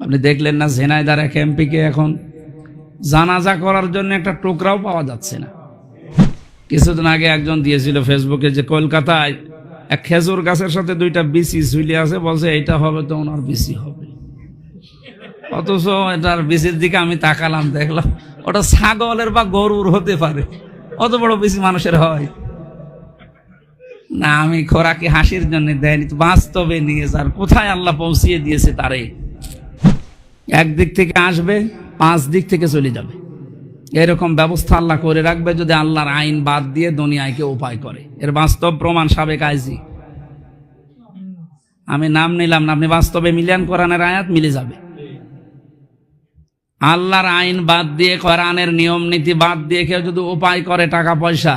আপনি দেখলেন না ঝেনাইদার এক এমপিকে এখন জানাজা করার জন্য একটা টোকরাও পাওয়া যাচ্ছে না। কিছুদিন আগে একজন দিয়েছিল ফেসবুকে যে কলকাতায় এক খেজুর গাছের সাথে দুইটা বিসি ঝুলে আছে, বলছে এটা হবে তো ওনার বিসি হবে। অথচ এটার বিসির দিকে আমি তাকালাম, দেখলাম, ওটা ছাগলের বা গরুর হতে পারে। অত বড় বিসি মানুষের হয়। না, আমি খোরাকি হাসির জন্য দেয়নি, বাস্তবে নিয়ে যার, কোথায় আল্লাহ পৌঁছিয়ে দিয়েছে তারে? একদিক থেকে আসবে, পাঁচ দিক থেকে চলে যাবে। এরকম ব্যবস্থা আল্লাহ করে রাখবে যদি আল্লাহর আইন বাদ দিয়ে দুনিয়াকে উপায় করে। এর বাস্তব প্রমাণ সাবেক আইজি। আমি নাম নিলাম না, আপনি বাস্তবে মিলিয়ন কোরআনের আয়াত মিলে যাবে। আল্লাহর আইন বাদ দিয়ে, কোরআনের নিয়ম নীতি বাদ দিয়ে কেউ যদি উপায় করে টাকা পয়সা,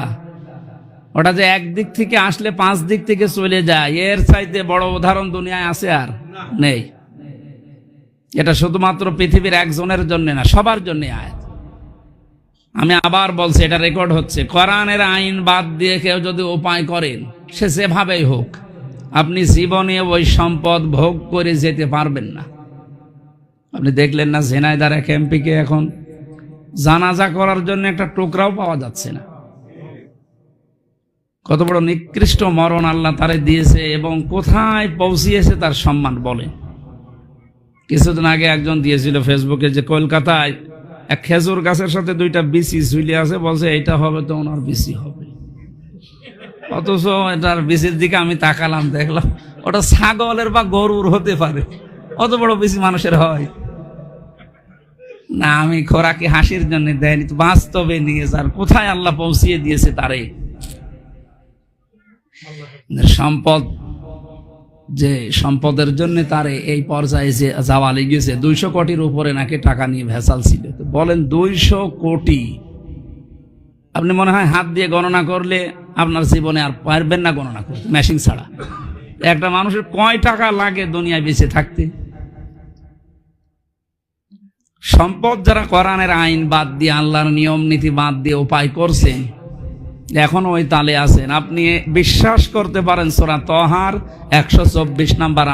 ওটা যে একদিক থেকে আসলে পাঁচ দিক থেকে চলে যায়, এর চাইতে বড় উদাহরণ দুনিয়ায় আছে আর নেই। এটা শুধুমাত্র পৃথিবীর একজনের জন্য না, সবার জন্য আয়াত। আমি আবার বলছি, এটা রেকর্ড হচ্ছে। কোরআনের আইন বাদ দিয়ে কেউ যদি উপায় করেন সে যেভাবেই হোক, আপনি জীবনে ওই সম্পদ ভোগ করে যেতে পারবেন না। আপনি দেখলেন না ঝেনাইদার এক এমপিকে এখন জানাজা করার জন্য একটা টোকরাও পাওয়া যাচ্ছে না। কত বড় নিকৃষ্ট মরণ আল্লাহ তারে দিয়েছে এবং কোথায় পৌঁছিয়েছে তার সম্মান বলে কিছুদিন আগে একজন দিয়েছিল ফেসবুকে যে কলকাতায় এক খেজুর গাছের সাথে দুইটা বিসি ঝুলে আছে বলছে এটা হবে তো ওনার বিসি হবে। অথচ এটার বিসির দিকে আমি তাকালাম দেখলাম ওটা ছাগলের বা গরুর হতে পারে অত বড় বিসি মানুষের হয়। না আমি খোরাকে হাসির জন্য দেয়নি তো বাস্তবে নিয়ে যার কোথায় আল্লাহ পৌঁছিয়ে দিয়েছে তারে? সম্পদ যে সম্পদের জন্য তার এই পর্যায়ে যে যাওয়া লেগেছে, দুইশো কোটির উপরে নাকি টাকা নিয়ে ভেসাল ছিল। বলেন দুইশো কোটি। আপনি মনে হয় হাত দিয়ে গণনা করলে আপনার জীবনে আর পারবেন না গণনা করতে, মেশিন ছাড়া। একটা মানুষের কয় টাকা লাগে দুনিয়ায় বেঁচে থাকতে? সম্পদ যারা কোরআনের আইন বাদ দিয়ে, আল্লাহর নিয়ম নীতি বাদ দিয়ে উপায় করছে এখনও ওই তালে আছেন। আপনি বিশ্বাস করতে পারেন সোরা তহার একশো চব্বিশ নাম্বার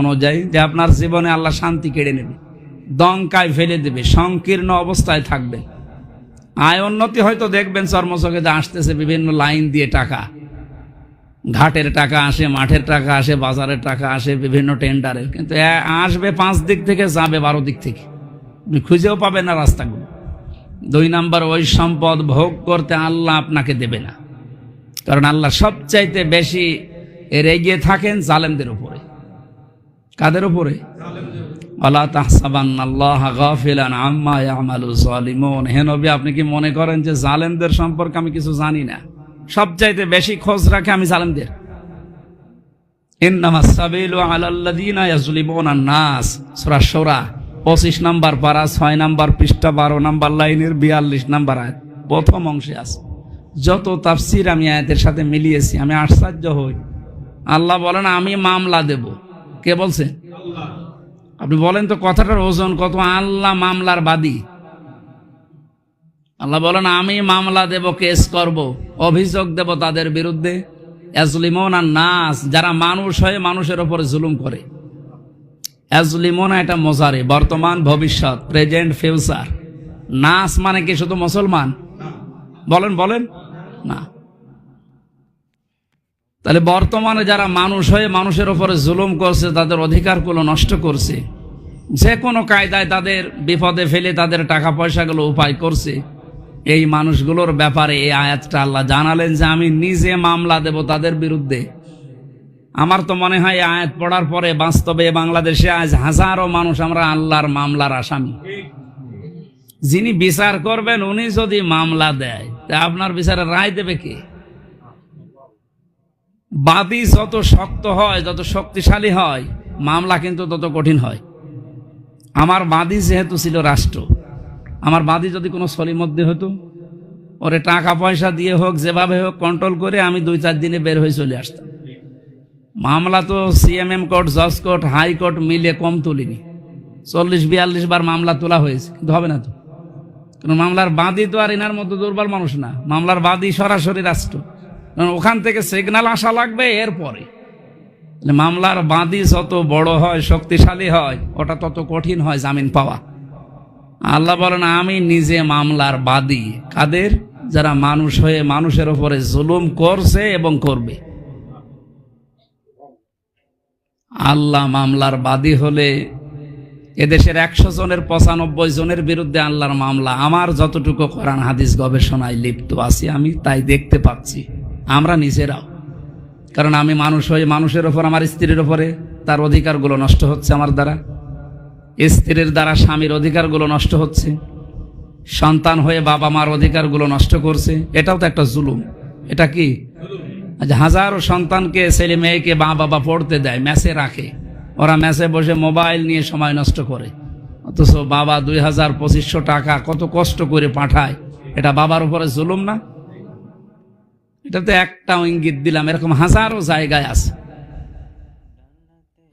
অনুযায়ী যে আপনার জীবনে আল্লাহ শান্তি কেড়ে নেবে দঙ্কায় ফেলে দেবে, সংকীর্ণ অবস্থায় থাকবে। আয় উন্নতি হয়তো দেখবেন চর্মচকে যে আসতেছে বিভিন্ন লাইন দিয়ে টাকা। ঘাটের টাকা আসে, মাঠের টাকা আসে, বাজারের টাকা আসে, বিভিন্ন টেন্ডারে কিন্তু আসবে পাঁচ দিক থেকে, যাবে বারো দিক থেকে। খুঁজেও পাবেন না রাস্তাগুলো। দুই নাম্বার, ওই সম্পদ ভোগ করতে আল্লাহ আপনাকে দেবে না। কারণ আল্লাহ সবচাইতে বেশি এগিয়ে থাকেন জালেমদের উপরে। কাদের উপরে? আল্লাহ তাহসাবান আল্লাহ গাফিলান আম্মা ইয়ামালু জালিমুন। হে আপনি কি মনে করেন যে জালেমদের সম্পর্কে আমি কিছু জানি না? সবচাইতে বেশি খোঁজ রাখে আমি জালেমদের। ইন্নামা সাবিলু আলাল্লাযীনা ইয়াজলিমুনা নাস। সূরা শূরা। পঁচিশ নাম্বার পারা ছয় নাম্বার পৃষ্ঠা, বারো নাম্বার লাইনের বিয়াল্লিশ নাম্বার আয়াত। প্রথম অংশে আছে। যত তাফসির আমি আয়াতের সাথে মিলিয়েছি, আমি আশ্চর্য হই। আল্লাহ বলেন, আমি মামলা দেব। কে বলছে? আপনি বলেন তো কথাটার ওজন কত? আল্লাহ মামলার বাদী। আল্লাহ বলেন, আমি মামলা দেব, কেস করব, অভিযোগ দেব তাদের বিরুদ্ধে। নাস, যারা মানুষ হয়ে মানুষের ওপরে জুলুম করে। অ্যাজলিমোনা এটা মজারে বর্তমান, ভবিষ্যৎ প্রেজেন্ট ফিউচার নাস মানে কি শুধু মুসলমান? বলেন বলেন। না। তাহলে বর্তমানে যারা মানুষ হয়ে মানুষের উপরে জুলুম করছে, তাদের অধিকারগুলো নষ্ট করছে। যে কোনো কায়দায় তাদের বিপদে ফেলে তাদের টাকা পয়সাগুলো উপায় করছে। এই মানুষগুলোর ব্যাপারে এই আয়াতটা আল্লাহ জানালেন যে, আমি নিজে মামলা দেব তাদের বিরুদ্ধে। আমার তো মনে হয় আয়াত পড়ার পরে বাস্তবে বাংলাদেশে আজ হাজারো মানুষ আমরা আল্লাহর মামলার আসামি। যিনি বিচার করবেন, উনি যদি মামলা দেয়, তা আপনার বিচারে রায় দেবে কে? বাদী যত শক্ত হয়, যত শক্তিশালী হয়, মামলা কিন্তু তত কঠিন হয়। আমার বাদী যেহেতু ছিল রাষ্ট্র, আমার বাদী যদি কোনো সলিমধ্যে হতো, ওরে টাকা পয়সা দিয়ে হোক, যেভাবে হোক কন্ট্রোল করে আমি দুই চার দিনে বের হয়ে চলে আসতাম। মামলা তো সিএমএম কোর্ট, জজ কোর্ট হাইকোর্ট মিলে কম তুলিনি। চল্লিশ, বিয়াল্লিশ বার মামলা তোলা হয়েছে, কিন্তু হবে না তো। কারণ মামলার বাদী তো আর এনার মতো দুর্বল মানুষ না। মামলার বাদী সরাসরি রাষ্ট্র। কারণ ওখান থেকে সিগন্যাল আসা লাগবে এরপরে। মামলার বাদী যত বড় হয়, শক্তিশালী হয়, ওটা তত কঠিন হয় জামিন পাওয়া। আল্লাহ বলেন, আমি নিজে মামলার বাদী। কাদের? যারা মানুষ হয়ে মানুষের ওপরে জুলুম করছে এবং করবে। আল্লাহ মামলার বাদী হলে এদেশের একশো জনের পঁচানব্বই জনের বিরুদ্ধে আল্লাহর মামলা। আমার যতটুকু কোরআন, হাদিস গবেষণায় লিপ্ত আছি, আমি তাই দেখতে পাচ্ছি। আমরা নিজেরাও। কারণ আমি মানুষ হয়ে, মানুষের ওপর, আমার স্ত্রীর ওপরে তার অধিকারগুলো নষ্ট হচ্ছে আমার দ্বারা। স্ত্রীর দ্বারা স্বামীর অধিকারগুলো নষ্ট হচ্ছে। সন্তান হয়ে বাবা মার অধিকারগুলো নষ্ট করছে। এটাও তো একটা জুলুম। এটা কি? হাজারো সন্তানকে, ছেলে মেয়েকে মা বাবা পড়তে দেয় ম্যাচে রাখে। ওরা ম্যাচে বসে মোবাইল নিয়ে সময় নষ্ট করে। অথচ বাবা দুই হাজার পঁচিশশো টাকা কত কষ্ট করে পাঠায়, এটা বাবার উপরে জুলুম না? এটা তো একটা ইঙ্গিত দিলাম, এরকম হাজারো জায়গায় আছে।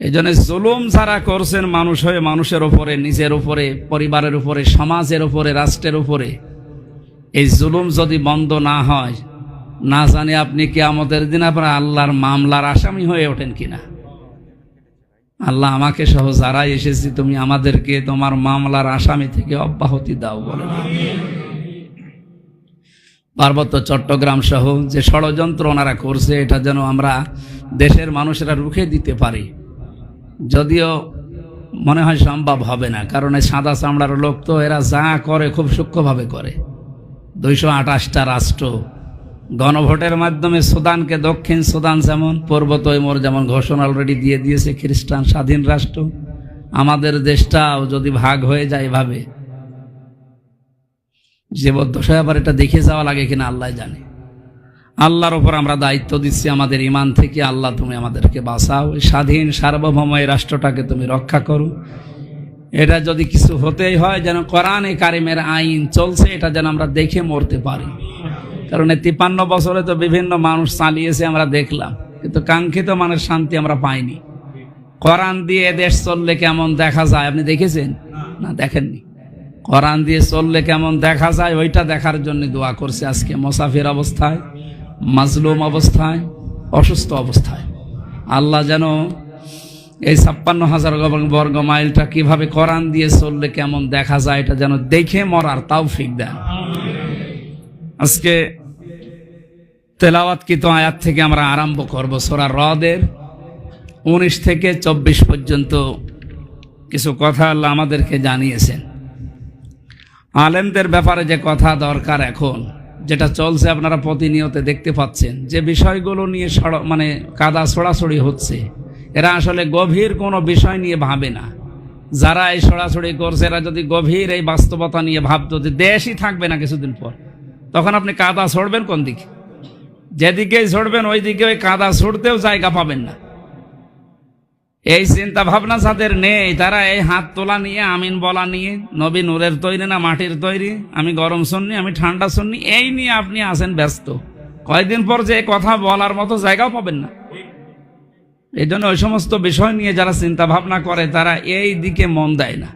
এই জন্য জুলুম যারা করছেন মানুষ হয়ে মানুষের উপরে, নিজের উপরে, পরিবারের উপরে, সমাজের উপরে, রাষ্ট্রের উপরে, এই জুলুম যদি বন্ধ না হয় না জানি আপনি কি আমাদের দিন আপনার আল্লাহর মামলার আসামি হয়ে ওঠেন কিনা। আল্লাহ আমাকে সহ যারাই এসেছি, তুমি আমাদেরকে তোমার মামলার আসামি থেকে অব্যাহতি দাও বলে পার্বত্য চট্টগ্রাম সহ যে ষড়যন্ত্র ওনারা করছে, এটা যেন আমরা দেশের মানুষেরা রুখে দিতে পারি। যদিও মনে হয় সম্ভব হবে না, কারণ এই সাদা চামড়ার লোক তো এরা যা করে খুব সূক্ষ্মভাবে করে। দুইশো আঠাশটা রাষ্ট্র গণভোটের মাধ্যমে সুদানকে দক্ষিণ সুদান যেমন, পূর্ব তৈমুর যেমন ঘোষণা অলরেডি দিয়ে দিয়েছে, খ্রিস্টান স্বাধীন রাষ্ট্র। আমাদের দেশটাও যদি ভাগ হয়ে যায় এভাবে, জীবদ্দশায় আবার এটা দেখে যাওয়া লাগে কিনা আল্লাহ জানে। আল্লাহর ওপর আমরা দায়িত্ব দিচ্ছি আমাদের ইমান থেকে, আল্লাহ তুমি আমাদেরকে বাঁচাও। স্বাধীন, সার্বভৌম এই রাষ্ট্রটাকে তুমি রক্ষা করো। এটা যদি কিছু হতেই হয় যেন কোরআনে কারিমের আইন চলছে, এটা যেন আমরা দেখে মরতে পারি। কারণ এই তিপ্পান্ন বছরে তো বিভিন্ন মানুষ চালিয়েছে আমরা দেখলাম। কিন্তু কাঙ্ক্ষিত মানের শান্তি আমরা পাইনি। কোরআন দিয়ে দেশ চললে কেমন দেখা যায়? আপনি দেখেছেন? না, দেখেননি। কোরআন দিয়ে চললে কেমন দেখা যায়? ওইটা দেখার জন্য দোয়া করছে আজকে। মোসাফির অবস্থায়, মাজলুম অবস্থায়, অসুস্থ অবস্থায়। আল্লাহ যেন এই ছাপ্পান্ন হাজার বর্গ মাইলটা কীভাবে কোরআন দিয়ে চললে কেমন দেখা যায়, এটা যেন দেখে মরার তাও ফিক দেন। আজকে তেলাওয়াতকৃত আয়াত থেকে আমরা আরম্ভ করব? সোরা হ্রদের উনিশ থেকে চব্বিশ পর্যন্ত কিছু কথা আল্লাহ আমাদেরকে জানিয়েছেন। আলেমদের ব্যাপারে যে কথা দরকার এখন, যেটা চলছে আপনারা প্রতিনিয়ত দেখতে পাচ্ছেন, যে বিষয়গুলো নিয়ে সড় মানে কাদা ছড়াছড়ি হচ্ছে, এরা আসলে গভীর কোনো বিষয় নিয়ে ভাবে না। যারা এই ছড়াছড়ি করছে, এরা যদি গভীর এই বাস্তবতা নিয়ে ভাবতো যে দেশই থাকবে না কিছুদিন পর, তখন আপনি কাদা ছড়বেন কোন দিকে? যেদিকেই ছড়বেন ওই দিকে ওই কাদা ছড়তেও জায়গা পাবেন না। এই চিন্তা ভাবনা যাদের নেই, তারা এই হাত তোলা নিয়ে, আমিন বলা নিয়ে, নবী নূরের তৈরি না মাটির তৈরি, আমি গরম শুননি, আমি ঠান্ডা শুননি, এই নিয়ে আপনি আছেন ব্যস্ত। কয়েকদিন পর যে কথা বলার মতো জায়গাও পাবেন না। এই জন্য ওই সমস্ত বিষয় নিয়ে যারা চিন্তা ভাবনা করে, তারা এই দিকে মন দেয় না।